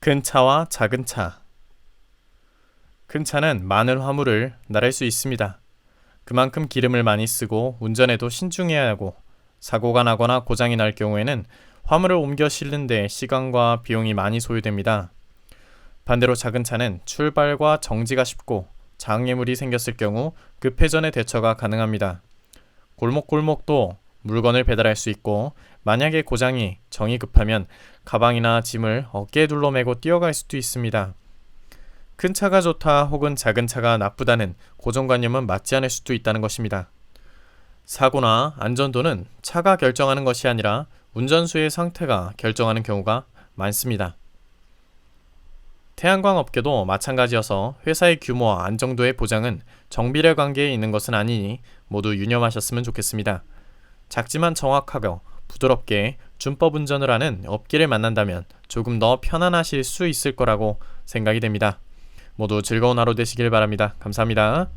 큰 차와 작은 차. 큰 차는 많은 화물을 나를 수 있습니다. 그만큼 기름을 많이 쓰고 운전에도 신중해야 하고 사고가 나거나 고장이 날 경우에는 화물을 옮겨 실는데 시간과 비용이 많이 소요됩니다. 반대로 작은 차는 출발과 정지가 쉽고 장애물이 생겼을 경우 급회전의 대처가 가능합니다. 골목골목도 물건을 배달할 수 있고 만약에 고장이 정이 급하면 가방이나 짐을 어깨에 둘러매고 뛰어갈 수도 있습니다. 큰 차가 좋다 혹은 작은 차가 나쁘다는 고정관념은 맞지 않을 수도 있다는 것입니다. 사고나 안전도는 차가 결정하는 것이 아니라 운전수의 상태가 결정하는 경우가 많습니다. 태양광 업계도 마찬가지여서 회사의 규모와 안정도의 보장은 정비례 관계에 있는 것은 아니니 모두 유념하셨으면 좋겠습니다. 작지만 정확하고 부드럽게 준법 운전을 하는 업계를 만난다면 조금 더 편안하실 수 있을 거라고 생각이 됩니다. 모두 즐거운 하루 되시길 바랍니다. 감사합니다.